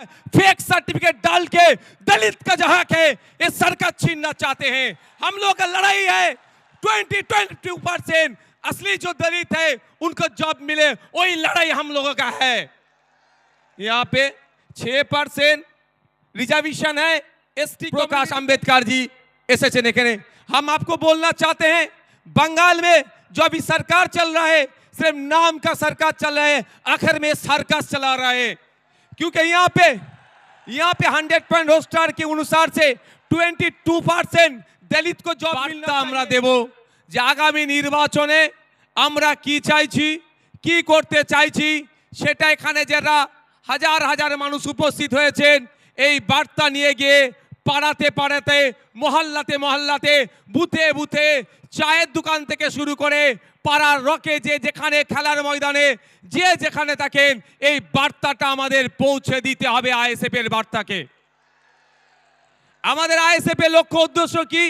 Fake certificate डाल के दलित का जहाँ है ये सरकार छीनना चाहते हैं। हम लोग का लड़ाई है। ट्वेंटी ट्वेंटी परसेंट असली जो दलित है, उनको जॉब मिले, वही लड़ाई हम लोगों का है। यहाँ पे छह परसेंट रिजर्वेशन है S T Prakash Ambedkar ji S H N हम आपको बोलना चाहते हैं, बंगाल में जो अभी सरकार चल रहा है, सिर्फ़ नाम का सरकार चल रहा है, आखिर में सर्कस चला रहा है। क्योंकि यहाँ पे यहाँ पे हंड्रेड पॉइंट रोस्टार के अनुसार से টোয়েন্টি টু পার্সেন্ট দলিত কো জব বার্তা আমরা দেব যে আগামী নির্বাচনে আমরা কি চাইছি কি করতে চাইছি সেটা এখানে যারা হাজার হাজার মানুষ উপস্থিত হয়েছেন এই বার্তা নিয়ে গিয়ে পাড়াতে পাড়াতে, মহল্লাতে মহল্লাতে, বুথে বুথে চায়ের দোকান থেকে শুরু করে পাড়ার রকে যে যেখানে খেলার ময়দানে, যে যেখানে থাকেন, এই বার্তাটা আমাদের পৌঁছে দিতে হবে আইএসএফ এর বার্তাকে। আমাদের আইএসএফ এর লক্ষ্য উদ্দেশ্য কি?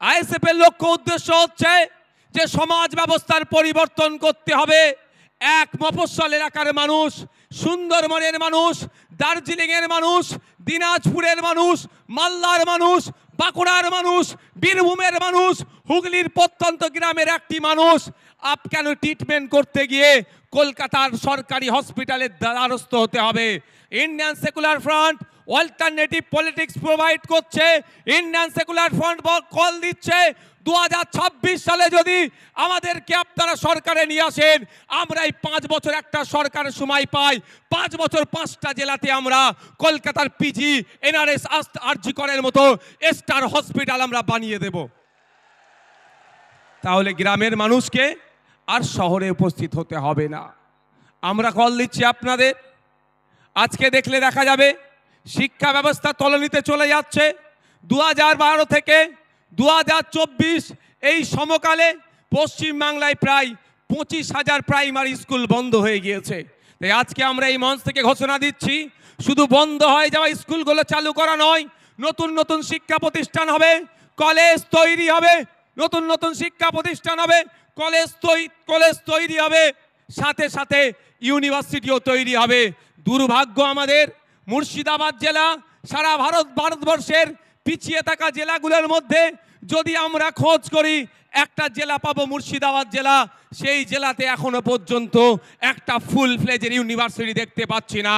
আইএসএফ এর লক্ষ্য উদ্দেশ্য হচ্ছে যে সমাজ ব্যবস্থার পরিবর্তন করতে হবে। এক মফস্বল এলাকার মানুষ সুন্দরবনের মানুষ, দার্জিলিংয়ের মানুষ, দিনাজপুরের মানুষ, মালদার মানুষ, বাঁকুড়ার মানুষ, বীরভূমের মানুষ, হুগলির প্রত্যন্ত গ্রামের একটি মানুষ। আপ কেন ট্রিটমেন্ট করতে গিয়ে কলকাতার সরকারি হসপিটালের দ্বারস্থ হতে হবে? Indian secular front alternative politics provide করছে। ইন্ডিয়ান সেকুলার ফ্রন্ট কল দিচ্ছে। দু হাজার ছাব্বিশ সালে যদি আমাদেরকে আপনারা সরকারে নিয়ে আসেন, আমরা এই পাঁচ বছর একটা সরকারের সময় পাই। পাঁচ বছর পাঁচটা জেলাতে আমরা কলকাতার পিজি এনআরএস আরজি করের মতো স্টার হসপিটাল আমরা বানিয়ে দেব। তাহলে গ্রামের মানুষকে আর শহরে উপস্থিত হতে হবে না। আমরা কল দিচ্ছি আপনাদের। আজকে দেখলে দেখা যাবে শিক্ষা ব্যবস্থা তলনিতে চলে যাচ্ছে। দু থেকে দু হাজার চব্বিশ এই সমকালে পশ্চিমবাংলায় প্রায় পঁচিশ হাজার প্রাইমারি স্কুল বন্ধ হয়ে গিয়েছে। তাই আজকে আমরা এই মঞ্চ থেকে ঘোষণা দিচ্ছি, শুধু বন্ধ হয়ে যাওয়া স্কুলগুলো চালু করা নয়, নতুন নতুন শিক্ষা প্রতিষ্ঠান হবে, কলেজ তৈরি হবে, নতুন নতুন শিক্ষা প্রতিষ্ঠান হবে, কলেজ কলেজ তৈরি হবে, সাথে সাথে ইউনিভার্সিটিও তৈরি হবে। দুর্ভাগ্য আমাদের মুর্শিদাবাদ জেলা সারা ভারত, ভারতবর্ষের পিছিয়ে থাকা জেলাগুলোর মধ্যে যদি আমরা খোঁজ করি, একটা জেলা পাবো মুর্শিদাবাদ জেলা, সেই জেলাতে এখনও পর্যন্ত একটা ফুল ফ্লেজের ইউনিভার্সিটি দেখতে পাচ্ছি না।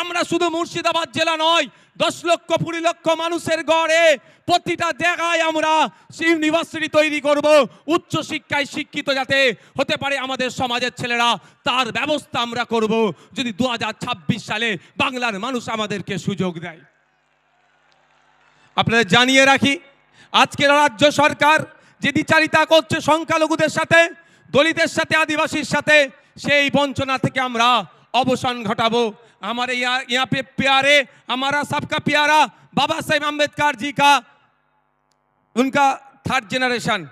আমরা শুধু মুর্শিদাবাদ জেলা নয়, দশ লক্ষ, কুড়ি লক্ষ মানুষের গড়ে প্রতিটা জায়গায় আমরা ইউনিভার্সিটি তৈরি করব উচ্চ শিক্ষায় শিক্ষিত যাতে হতে পারে আমাদের সমাজের ছেলেরা। তার ব্যবস্থা আমরা করব যদি দু হাজার ছাব্বিশ সালে বাংলার মানুষ আমাদেরকে সুযোগ দেয়। আপনাদের জানিয়ে রাখি আজকের রাজ্য সরকার যে দ্বিচারিতা করছে সংখ্যালঘুদের সাথে দলিতের সাথে আদিবাসীর সাথে সেই বঞ্চনা থেকে আমরা অবসান ঘটাবো हमारे यहाँ यहाँ पे प्यारे हमारा सबका प्यारा बाबा साहेब अम्बेडकर जी का उनका third generation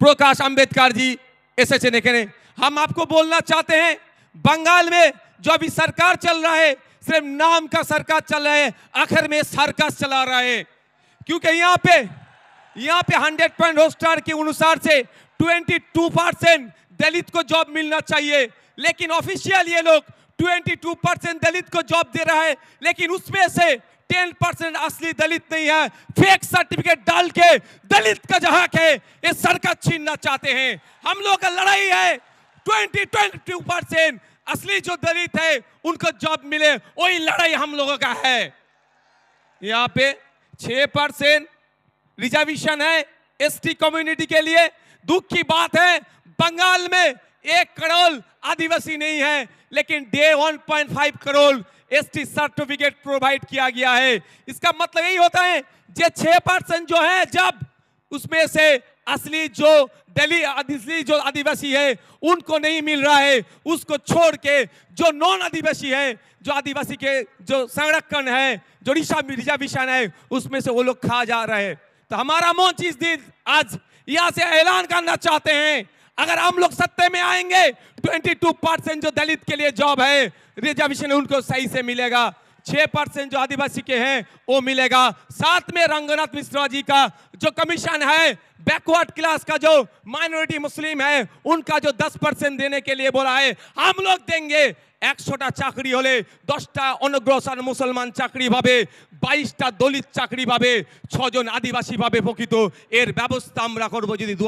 Prakash Ambedkar ji S H N हम आपको बोलना चाहते हैं बंगाल में जो अभी सरकार चल रहा है सिर्फ़ नाम का सरकार चल रहा है, आखिर में सर्कस चला रहा है। क्योंकि यहाँ पे यहाँ पे हंड्रेड पॉइंट रोस्टार के अनुसार से ट्वेंटी टू परसेंट दलित को जॉब मिलना चाहिए। लेकिन ऑफिशियल ये लोग ट्वेंटी टू परसेंट दलित को जॉब दे रहा है, लेकिन उसमें से टेन परसेंट असली दलित नहीं है। फेक सर्टिफिकेट डाल के दलित का जहाँ है, ये सरकार छीनना चाहते हैं। हम लोग का लड़ाई है ट्वेंटी ट्वेंटी टू परसेंट असली जो दलित है, उनको जॉब मिले, वही लड़ाई हम लोगों का है। यहाँ पे छह परसेंट रिजर्वेशन है एसटी कम्युनिटी के लिए। दुख की बात है, बंगाल में एक करोड़ आदिवासी नहीं है, लेकिन डे 1.5 करोड़ एसटी सर्टिफिकेट प्रोवाइड किया गया है। इसका मतलब यही होता है, जे छह परसेंट जो है, जब उसमें से असली जो दिल्ली असली जो आदिवासी है, उनको नहीं मिल रहा है। उसको छोड़ के जो नॉन आदिवासी है, जो आदिवासी के जो संरक्षण है, जो रिशा रिजर्वेशन है, उसमें से वो लोग खा जा रहे हैं। तो हमारा मंच इस दिन आज यहाँ से ऐलान करना चाहते हैं, अगर हम लोग सत्ते में आएँगे 22 परसेंट जो दलित के लिए जॉब है रिजर्वेशन उनको सही से मिलेगा। छह परसेंट जो आदिवासी के हैं वो मिलेगा साथ में रंगनाथ मिश्रा जी का जो कमीशन है बैकवर्ड क्लास का जो माइनॉरिटी मुस्लिम है उनका जो 10 परसेंट देने के लिए बोला है हम लोग देंगे একশোটা চাকরি হলে দশটা অনগ্রসর মুসলমান চাকরি পাবে বাইশটা দলিত চাকরি পাবে ছজন আদিবাসী পাবে প্রকৃত এর ব্যবস্থা আমরা করব যদি দু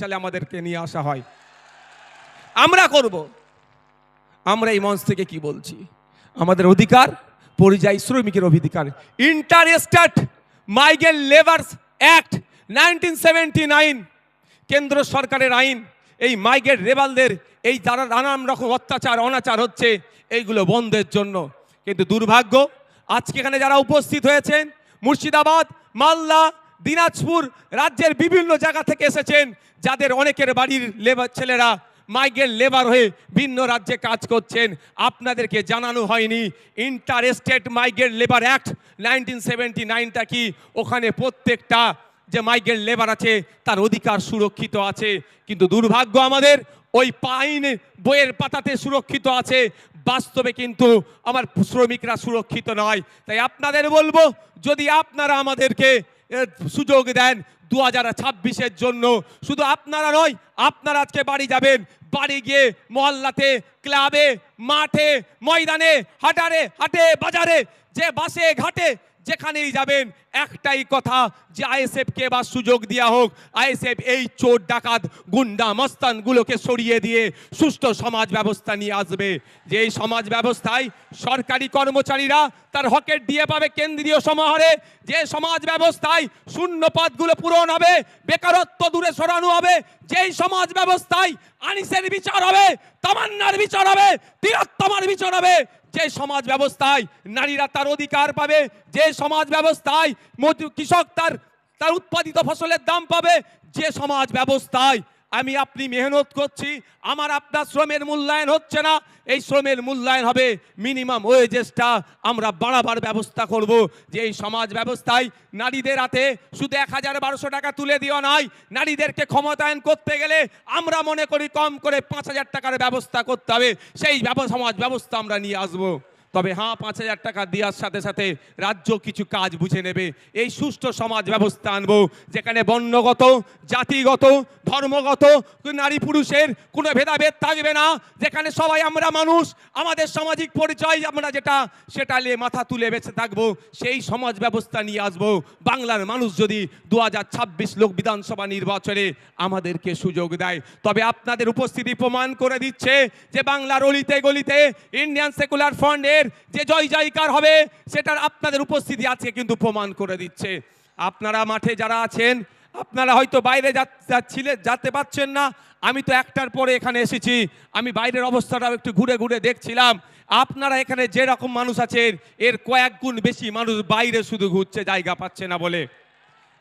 সালে আমাদেরকে নিয়ে আসা হয় আমরা করব আমরা এই মঞ্চ থেকে কি বলছি আমাদের অধিকার পরিযায়ী শ্রমিকের অধিকার। Interested migrant labours act nineteen seventy nine কেন্দ্র সরকারের আইন। এই মাইগ্রেন্ট রেবালদের এই যারা নানান রকম অত্যাচার, অনাচার হচ্ছে, এইগুলো বন্ধের জন্য। কিন্তু দুর্ভাগ্য, আজকে এখানে যারা উপস্থিত হয়েছেন, মুর্শিদাবাদ, মালদা, দিনাজপুর রাজ্যের বিভিন্ন জায়গা থেকে এসেছেন, যাদের অনেকের বাড়ির লেবার ছেলেরা মাইগ্রেন্ট লেবার হয়ে ভিন্ন রাজ্যে কাজ করছেন। আপনাদেরকে জানানো হয়নি interested migrant labour act nineteen seventy নাইনটা কি? ওখানে প্রত্যেকটা যে মাইগ্রেন্ট লেবার আছে, তার অধিকার সুরক্ষিত আছে। কিন্তু দুর্ভাগ্য আমাদের, ওই পাইন বইয়ের পাতাতে সুরক্ষিত আছে। বাস্তবে কিন্তু আমার শ্রমিকরা সুরক্ষিত নয়। তাই আপনাদের বলব, যদি আপনারা আমাদেরকে সুযোগ দেন দু হাজার ছাব্বিশের জন্য। শুধু আপনারা নয়, আপনারা আজকে বাড়ি যাবেন। বাড়ি গিয়ে মহল্লাতে, ক্লাবে, মাঠে, ময়দানে, হাটারে, হাটে, বাজারে, যে বাসে, ঘাটে যেখানেই যাবেন, একটাই কথা, যে আইএসএফকে বা সুযোগ দেওয়া হোক। আইএসএফ এই চোর, ডাকাত, গুন্ডা, মস্তানগুলোকে সরিয়ে দিয়ে সুস্থ সমাজ ব্যবস্থা নিয়ে আসবে। যে এই সমাজ ব্যবস্থায় সরকারি কর্মচারীরা তার হকের দিয়ে পাবে কেন্দ্রীয় সমাহারে, যে সমাজ ব্যবস্থায় শূন্য পদগুলো পূরণ হবে, বেকারত্ব দূরে সরানো হবে, যেই সমাজ ব্যবস্থায় আনিসের বিচার হবে, তামান্নার বিচার হবে তিরোত্তমার বিচার হবে যে সমাজ ব্যবস্থায় নারীরা তার অধিকার পাবে, যে সমাজ ব্যবস্থায় কৃষক তার তার উৎপাদিত ফসলের দাম পাবে, যে সমাজ ব্যবস্থায় আমি আপনি মেহনত করছি, আমার আপনার শ্রমের মূল্যায়ন হচ্ছে না, এই শ্রমের মূল্যায়ন হবে মিনিমাম ওয়েজেসটা আমরা বাড়াবার ব্যবস্থা করব। যে এই সমাজ ব্যবস্থায় নারীদের হাতে শুধু এক হাজার বারোশো টাকা তুলে দিও নয়, নারীদেরকে ক্ষমতায়ন করতে গেলে আমরা মনে করি কম করে পাঁচ হাজার টাকার ব্যবস্থা করতে হবে, সেই সমাজ ব্যবস্থা আমরা নিয়ে আসব। তবে হ্যাঁ পাঁচ হাজার টাকা দেওয়ার সাথে সাথে রাজ্য কিছু কাজ বুঝে নেবে। এই সুষ্ঠু সমাজ ব্যবস্থা আনব, যেখানে বর্ণগত, জাতিগত, ধর্মগত নারী পুরুষের কোনো ভেদাভেদ থাকবে না, যেখানে সবাই আমরা মানুষ, আমাদের সামাজিক পরিচয় আমরা যেটা, সেটা নিয়ে মাথা তুলে বেঁচে থাকব। সেই সমাজ ব্যবস্থা নিয়ে আসব। বাংলার মানুষ যদি দু হাজার ছাব্বিশ লোক বিধানসভা নির্বাচনে আমাদেরকে সুযোগ দেয়, তবে আপনাদের উপস্থিতি প্রমাণ করে দিচ্ছে যে বাংলার অলিতে গলিতে ইন্ডিয়ান সেকুলার ফ্রন্টের যে জয় জয়কার হবে, সেটার আপনাদের উপস্থিতি আজকে কিন্তু প্রমাণ করে দিচ্ছে। আপনারা মাঠে যারা আছেন, আপনারা হয়তো বাইরে যা- যাচ্ছিলেন যেতে পারছেন না, আমি তো একটার পরে এখানে এসেছি, আমি বাইরের অবস্থাটাও একটু ঘুরে ঘুরে দেখছিলাম। আপনারা এখানে যে রকম মানুষ আছেন, এর কয়েক গুণ বেশি মানুষ বাইরে শুধু ঘুরছে, জায়গা পাচ্ছে না বলে।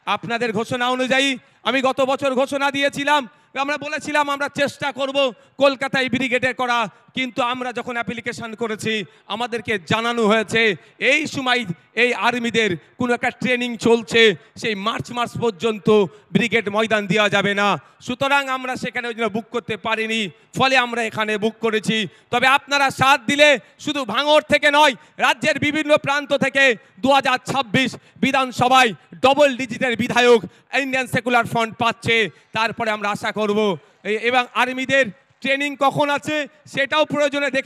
আপনাদের ঘোষণা অনুযায়ী আমি গত বছর ঘোষণা দিয়েছিলাম, আমরা বলেছিলাম আমরা চেষ্টা করব কলকাতায় ব্রিগেডে করা কিন্তু আমরা যখন অ্যাপ্লিকেশন করেছি, আমাদেরকে জানানো হয়েছে, এই সময় এই আর্মিদের কোনো একটা ট্রেনিং চলছে, সেই মার্চ মাস পর্যন্ত ব্রিগেড ময়দান দেওয়া যাবে না। সুতরাং আমরা সেখানে ওই জন্য বুক করতে পারিনি, ফলে আমরা এখানে বুক করেছি। তবে আপনারা সাথ দিলে শুধু ভাঙড় থেকে নয়, রাজ্যের বিভিন্ন প্রান্ত থেকে দু হাজার ছাব্বিশ বিধানসভায় ডবল ডিজিটের বিধায়ক ইন্ডিয়ান সেকুলার ফ্রন্ট পাচ্ছে। তারপরে আমরা আশা করব এবং আর্মিদের ট্রেনিং কখন আছে সেটাও প্রয়োজনে দেখে